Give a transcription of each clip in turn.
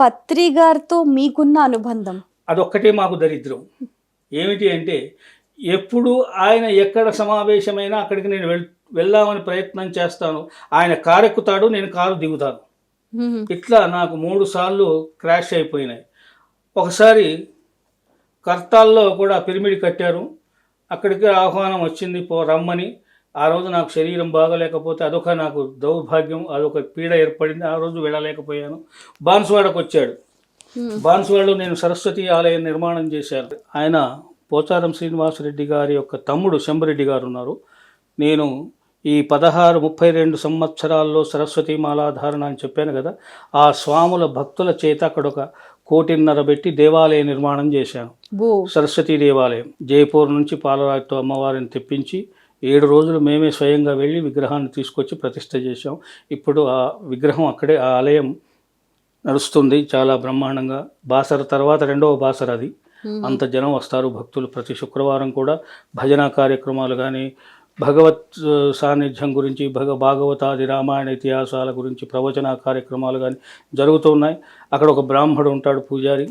పత్రి గారితో మీకున్న అనుబంధం? అదొక్కటే మాకు దరిద్రం. ఏమిటి అంటే ఎప్పుడు ఆయన ఎక్కడ సమావేశమైనా అక్కడికి నేను వెళ్ వెళ్దామని ప్రయత్నం చేస్తాను. ఆయన కారు ఎక్కుతాడు నేను కారు దిగుతాను. ఇట్లా నాకు మూడు సార్లు క్రాష్ అయిపోయినాయి. ఒకసారి కర్తాల్లో కూడా పిరిమిడి కట్టారు. అక్కడికి ఆహ్వానం వచ్చింది పో రమ్మని. ఆ రోజు నాకు శరీరం బాగలేకపోతే అదొక నాకు దౌర్భాగ్యం అదొక పీడ ఏర్పడింది. ఆ రోజు వెళ్ళలేకపోయాను. బాన్సువాడకు వచ్చాడు. బాన్సువాడలో నేను సరస్వతి ఆలయం నిర్మాణం చేశాను. ఆయన పోచారం శ్రీనివాసరెడ్డి గారి యొక్క తమ్ముడు శంభరెడ్డి గారు ఉన్నారు. నేను ఈ పదహారు ముప్పై రెండు సంవత్సరాల్లో సరస్వతి మాలాధారణ అని చెప్పాను కదా ఆ స్వాముల భక్తుల చేత అక్కడ ఒక కోటిన్నర పెట్టి దేవాలయ నిర్మాణం చేశాను. సరస్వతీ దేవాలయం. జైపూర్ నుంచి పాలరాజుతో అమ్మవారిని తెప్పించి ఏడు రోజులు మేమే స్వయంగా వెళ్ళి విగ్రహాన్ని తీసుకొచ్చి ప్రతిష్ట చేశాం. ఇప్పుడు ఆ విగ్రహం అక్కడే ఆ ఆలయం నడుస్తుంది చాలా బ్రహ్మాండంగా. బాసర తర్వాత రెండవ బాసర అది. అంత జనం వస్తారు భక్తులు ప్రతి శుక్రవారం కూడా. భజన కార్యక్రమాలు కానీ భగవత్ సాన్నిధ్యం గురించి భగ భాగవతాది రామాయణ ఇతిహాసాల గురించి ప్రవచన కార్యక్రమాలు కానీ జరుగుతూ ఉన్నాయి. అక్కడ ఒక బ్రాహ్మడు ఉంటాడు పూజారి.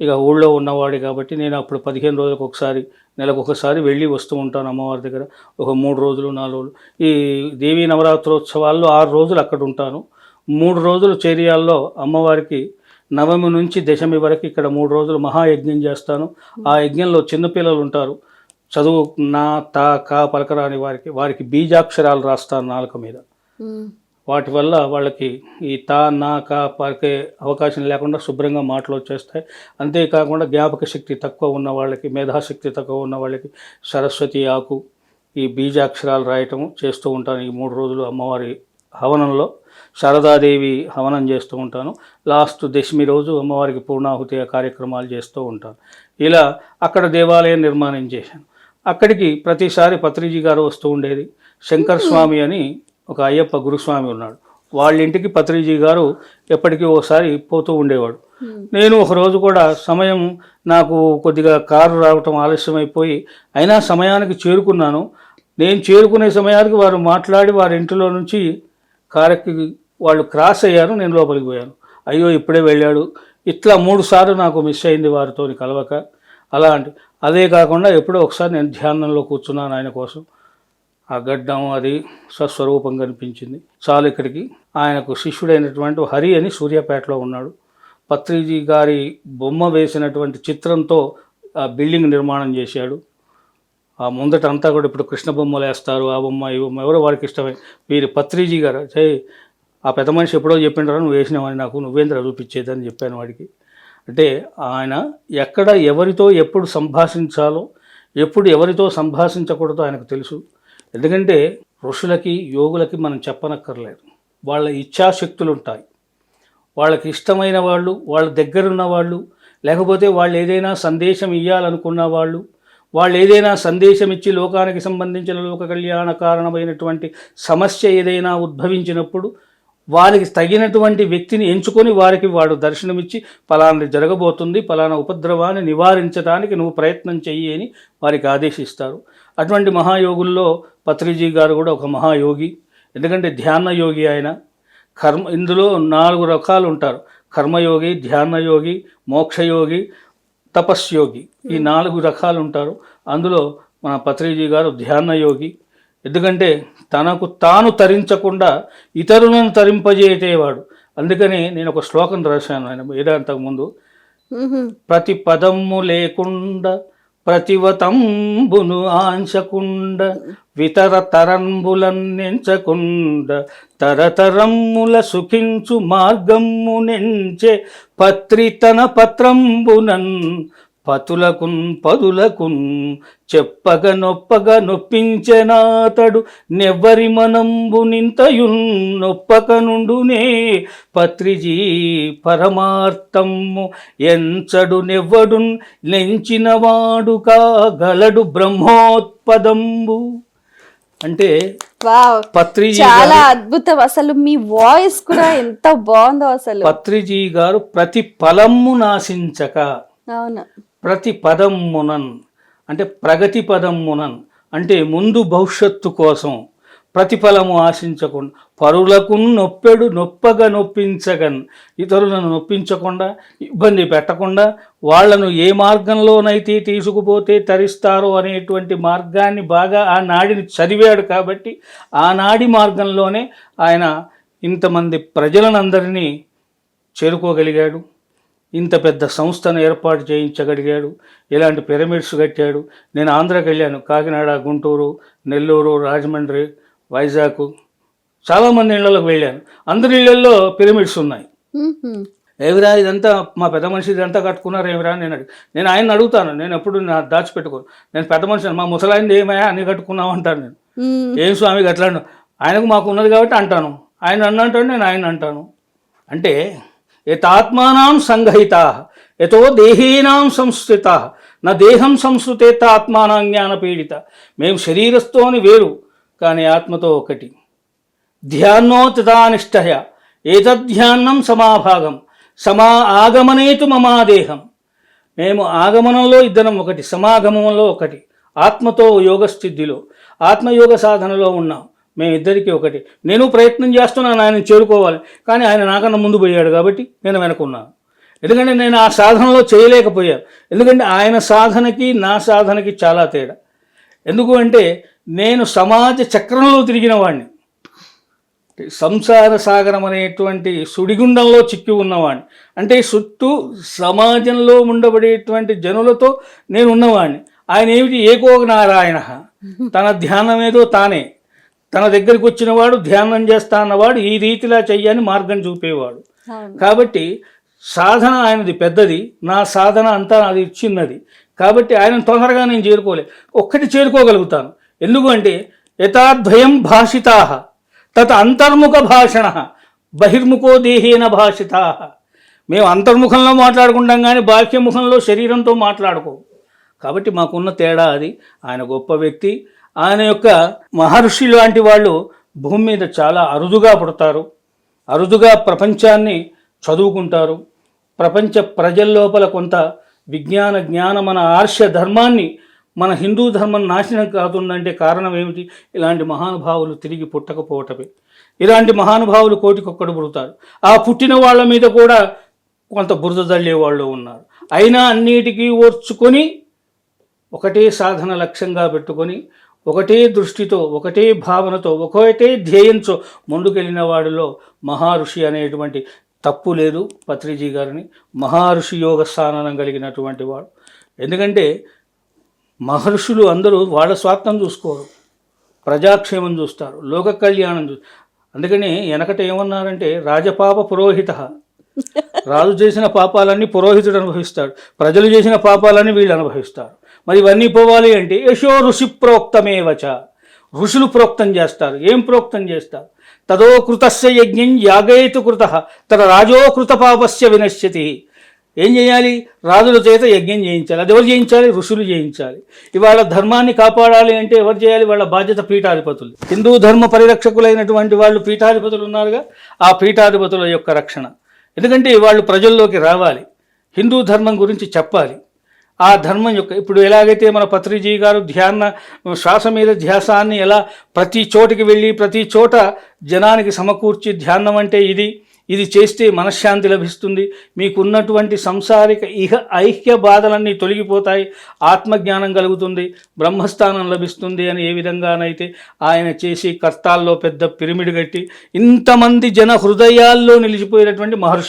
ఇక ఊళ్ళో ఉన్నవాడి కాబట్టి నేను అప్పుడు పదిహేను రోజులకు ఒకసారి నెలకు ఒకసారి వెళ్ళి వస్తూ ఉంటాను అమ్మవారి దగ్గర. ఒక మూడు రోజులు నాలుగు రోజులు. ఈ దేవీ నవరాత్రోత్సవాల్లో ఆరు రోజులు అక్కడ ఉంటాను. మూడు రోజులు చేరియాల్లో అమ్మవారికి నవమి నుంచి దశమి వరకు ఇక్కడ మూడు రోజులు మహాయజ్ఞం చేస్తాను. ఆ యజ్ఞంలో చిన్నపిల్లలు ఉంటారు. చదువు నా తా కా పలకరాని వారికి వారికి బీజాక్షరాలు రాస్తాను నాలుక మీద. వాటి వల్ల వాళ్ళకి ఈ తా నా కా పలికే అవకాశం లేకుండా శుభ్రంగా మాటలు వచ్చేస్తాయి. అంతేకాకుండా జ్ఞాపక శక్తి తక్కువ ఉన్న వాళ్ళకి మేధాశక్తి తక్కువ ఉన్న వాళ్ళకి సరస్వతి ఆకు ఈ బీజాక్షరాలు రాయటం చేస్తూ ఉంటాను ఈ మూడు రోజులు అమ్మవారి హవనంలో. శారదాదేవి హవనం చేస్తూ ఉంటాను. లాస్ట్ దశమి రోజు అమ్మవారికి పూర్ణాహుతి కార్యక్రమాలు చేస్తూ ఉంటాను. ఇలా అక్కడ దేవాలయం నిర్మాణం చేశాను. అక్కడికి ప్రతిసారి పత్రిజీ గారు వస్తూ ఉండేది. శంకర్ స్వామి అని ఒక అయ్యప్ప గురుస్వామి ఉన్నాడు. వాళ్ళ ఇంటికి పత్రిజీ గారు ఎప్పటికీ ఒకసారి పోతూ ఉండేవాడు. మ్మ్. నేను ఒక రోజు కూడా సమయం నాకు కొద్దిగా కారు రావటం ఆలస్యమైపోయి అయినా సమయానికి చేరుకున్నాను. నేను చేరుకునే సమయానికి వారు మాట్లాడి వారి ఇంటిలో నుంచి కారుకి వాళ్ళు క్రాస్ అయ్యారు నేను లోపలికి పోయాను. అయ్యో ఇప్పుడే వెళ్ళాడు. ఇట్లా మూడు సార్లు నాకు మిస్ అయింది వారితో కలవక. అలాంటి అదే కాకుండా ఎప్పుడో ఒకసారి నేను ధ్యానంలో కూర్చున్నాను ఆయన కోసం. ఆ గడ్డం అది సస్వరూపం కనిపించింది. చాలు ఇక్కడికి. ఆయనకు శిష్యుడైనటువంటి హరి అని సూర్యాపేటలో ఉన్నాడు. పత్రిజీ గారి బొమ్మ వేసినటువంటి చిత్రంతో ఆ బిల్డింగ్ నిర్మాణం చేశాడు. ఆ ముందట అంతా కూడా ఇప్పుడు కృష్ణ బొమ్మలు వేస్తారు. ఆ బొమ్మ ఈ బొమ్మ ఎవరో వాడికి ఇష్టమే. వీరి పత్రిజీ గారు చే ఆ పెద్ద మనిషి ఎప్పుడో చెప్పిండ్రా నువ్వు వేసినవని నాకు నువ్వేంద్ర చూపించేదని చెప్పాను వాడికి. అంటే ఆయన ఎక్కడ ఎవరితో ఎప్పుడు సంభాషించాలో ఎప్పుడు ఎవరితో సంభాషించకూడదో ఆయనకు తెలుసు. ఎందుకంటే ఋషులకి యోగులకి మనం చెప్పనక్కర్లేదు. వాళ్ళ ఇచ్ఛాశక్తులు ఉంటాయి వాళ్ళకి ఇష్టమైన వాళ్ళు వాళ్ళ దగ్గరున్న వాళ్ళు లేకపోతే వాళ్ళు ఏదైనా సందేశం ఇవ్వాలనుకున్న వాళ్ళు వాళ్ళు ఏదైనా సందేశం ఇచ్చి లోకానికి సంబంధించిన లోక కళ్యాణ కారణమైనటువంటి సమస్య ఏదైనా ఉద్భవించినప్పుడు వారికి తగినటువంటి వ్యక్తిని ఎంచుకొని వారికి వాడు దర్శనమిచ్చి ఫలానా జరగబోతుంది ఫలానా ఉపద్రవాన్ని నివారించడానికి నువ్వు ప్రయత్నం చెయ్యి అని వారికి ఆదేశిస్తారు. అటువంటి మహాయోగుల్లో పత్రిజీ గారు కూడా ఒక మహాయోగి. ఎందుకంటే ధ్యాన యోగి ఆయన. కర్మ ఇందులో నాలుగు రకాలు ఉంటారు. కర్మయోగి ధ్యానయోగి మోక్షయోగి తపస్యోగి ఈ నాలుగు రకాలు ఉంటారు. అందులో మన పత్రిజీ గారు ధ్యానయోగి ఎందుకంటే తనకు తాను తరించకుండా ఇతరులను తరింపజేసేవాడు అందుకని నేను ఒక శ్లోకం రాశాను ఆయన వేదాంతకు ముందు. ప్రతి పదము లేకుండా ప్రతివతంబును ఆంచకుండ వితర తరంబులన్నెంచకుండ తరతరమ్ముల సుఖించు మార్గమ్ము నెంచే పత్రితన పత్రంబునన్ పతులకున్ పదులకున్ చెప్పగ నొప్పగ నొప్పించెనాతడు నెవ్వరి మనంబు నింతయున్ నొప్పక నుండునే పత్రిజీ పరమార్థము ఎంచడు నెవ్వడున్ నెంచినవాడు కాగలడు బ్రహ్మోత్పదంబు. అంటే పత్రిజీ చాలా అద్భుతం. అసలు మీ వాయిస్ కూడా ఎంత బాగుందో అసలు. పత్రిజీ గారు ప్రతి ఫలము నాశించక అవును. ప్రతి పదం మునన్ అంటే ప్రగతి పదం మునన్ అంటే ముందు భవిష్యత్తు కోసం ప్రతిఫలము ఆశించకుండా పరులకు నొప్పెడు నొప్పగా నొప్పించగన్ ఇతరులను నొప్పించకుండా ఇబ్బంది పెట్టకుండా వాళ్ళను ఏ మార్గంలోనైతే తీసుకుపోతే తరిస్తారో అనేటువంటి మార్గాన్ని బాగా ఆ నాడిని చదివాడు కాబట్టి ఆ నాడి మార్గంలోనే ఆయన ఇంతమంది ప్రజలనందరినీ చేరుకోగలిగాడు. ఇంత పెద్ద సంస్థను ఏర్పాటు చేయించగలిగాడు. ఇలాంటి పిరమిడ్స్ కట్టాడు. నేను ఆంధ్రాకి వెళ్ళాను. కాకినాడ గుంటూరు నెల్లూరు రాజమండ్రి వైజాగ్. చాలామంది ఇళ్ళలోకి వెళ్ళాను. అందరి ఇళ్ళలో పిరమిడ్స్ ఉన్నాయి. ఏమిరా ఇదంతా మా పెద్ద మనిషి ఇదంతా కట్టుకున్నారు ఏమిరా అని నేను అడిగి. నేను ఆయన అడుగుతాను. నేను ఎప్పుడు నా దాచిపెట్టుకోను. నేను పెద్ద మనిషిని. మా ముసలాయింది ఏమయ్యా అన్ని కట్టుకున్నావు అంటాను నేను. ఏం స్వామి అట్లా. ఆయనకు మాకు ఉన్నది కాబట్టి అంటాను. ఆయన అన్న అంటాడు నేను ఆయన అంటాను. అంటే యతాత్మానాం సంగహిత ఎతో దేహీనాం సంస్థిత నా దేహం సంస్కృతేత ఆత్మానాం జ్ఞానపీడిత. మేము శరీరస్థోని వేరు కానీ ఆత్మతో ఒకటి. ధ్యాన్నో తదానిష్టయ ఏతధ్యాన్నం సమాభాగం సమా ఆగమనేతు మమాదేహం. మేము ఆగమనంలో ఇద్దరం ఒకటి సమాగమంలో ఒకటి ఆత్మతో యోగస్థితిలో ఆత్మయోగ సాధనలో ఉన్నాం. మేమిద్దరికీ ఒకటి. నేను ప్రయత్నం చేస్తున్నాను ఆయన చేరుకోవాలి కానీ ఆయన నాకన్నా ముందు పోయాడు కాబట్టి నేను వెనకున్నాను ఎందుకంటే నేను ఆ సాధనలో చేయలేకపోయాను ఎందుకంటే ఆయన సాధనకి నా సాధనకి చాలా తేడా. ఎందుకు అంటే నేను సమాజ చక్రంలో తిరిగిన వాడిని సంసార సాగరం అనేటువంటి సుడిగుండంలో చిక్కి ఉన్నవాడిని అంటే చుట్టూ సమాజంలో ఉండబడేటువంటి జనులతో నేను ఉన్నవాడిని ఆయన ఏమిటి? ఏకోగ నారాయణ. తన ధ్యానం ఏదో తానే. తన దగ్గరికి వచ్చినవాడు ధ్యానం చేస్తా అన్నవాడు ఈ రీతిలా చెయ్యని మార్గం చూపేవాడు. కాబట్టి సాధన ఆయనది పెద్దది నా సాధన అంతా అది చిన్నది. కాబట్టి ఆయన తొందరగా నేను చేరుకోలే. ఒక్కటి చేరుకోగలుగుతాను. ఎందుకంటే యథాద్వయం భాషితా తత్ అంతర్ముఖ భాషణ బహిర్ముఖో దేహేన భాషితా. మేము అంతర్ముఖంలో మాట్లాడుకుంటాం కానీ బాహ్యముఖంలో శరీరంతో మాట్లాడుకో కాబట్టి మాకున్న తేడా అది. ఆయన గొప్ప వ్యక్తి ఆయన యొక్క మహర్షి లాంటి వాళ్ళు భూమి మీద చాలా అరుదుగా పుడతారు. అరుదుగా ప్రపంచాన్ని చదువుకుంటారు. ప్రపంచ ప్రజల్లోపల కొంత విజ్ఞాన జ్ఞాన మన ఆర్ష ధర్మాన్ని మన హిందూ ధర్మం నాశనం కాతుందంటే కారణం ఏమిటి? ఇలాంటి మహానుభావులు తిరిగి పుట్టకపోవటమే. ఇలాంటి మహానుభావులు కోటికొక్కడు పుడతారు. ఆ పుట్టిన వాళ్ళ మీద కూడా కొంత బురద జల్లే వాళ్ళు ఉన్నారు. అయినా అన్నిటికీ ఓర్చుకొని ఒకటే సాధన లక్ష్యంగా పెట్టుకొని ఒకటే దృష్టితో ఒకటే భావనతో ఒకటే ధ్యేయంతో ముందుకెళ్ళిన వాడిలో మహర్షి అనేటువంటి తప్పు లేదు పత్రిజీ గారిని. మహర్షి యోగ స్థానం కలిగినటువంటి వాడు. ఎందుకంటే మహర్షులు అందరూ వాళ్ళ స్వార్థం చూసుకోరు ప్రజాక్షేమం చూస్తారు లోక కళ్యాణం చూ అందుకని వెనకట ఏమన్నారంటే రాజపాప పురోహిత. రాజు చేసిన పాపాలన్నీ పురోహితుడు అనుభవిస్తాడు ప్రజలు చేసిన పాపాలన్నీ వీళ్ళు అనుభవిస్తారు. మరి ఇవన్నీ పోవాలి అంటే యశో ఋషి ప్రోక్తమేవచ. ఋషులు ప్రోక్తం చేస్తారు. ఏం ప్రోక్తం చేస్తారు? తదో కృతస్య యజ్ఞం యాగేతు కృత తన రాజో కృత పాపస్య వినశ్యతి. ఏం చేయాలి? రాజుల చేత యజ్ఞం చేయించాలి. అది ఎవరు చేయించాలి? ఋషులు చేయించాలి. ఇవాళ ధర్మాన్ని కాపాడాలి అంటే ఎవరు చేయాలి? వాళ్ళ బాధ్యత పీఠాధిపతులు. హిందూ ధర్మ పరిరక్షకులైనటువంటి వాళ్ళు పీఠాధిపతులు ఉన్నారుగా ఆ పీఠాధిపతుల యొక్క రక్షణ. ఎందుకంటే వాళ్ళు ప్రజల్లోకి రావాలి. హిందూ ధర్మం గురించి చెప్పాలి. ఆ ధర్మం యొక్క ఇప్పుడు ఎలాగైతే మన పత్రిజీ గారు ధ్యాన శ్వాస మీద ధ్యాసాన్ని ఎలా ప్రతి చోటికి వెళ్ళి ప్రతి చోట జనానికి సమకూర్చి ధ్యానం అంటే ఇది. ఇది చేస్తే మనశ్శాంతి లభిస్తుంది. మీకున్నటువంటి సంసారిక ఇహ ఐక్య బాధలన్నీ తొలగిపోతాయి. ఆత్మజ్ఞానం కలుగుతుంది. బ్రహ్మస్థానం లభిస్తుంది అని ఏ విధంగానైతే ఆయన చేసి కర్తాల్లో పెద్ద పిరమిడ్ కట్టి ఇంతమంది జన హృదయాల్లో నిలిచిపోయినటువంటి మహర్షి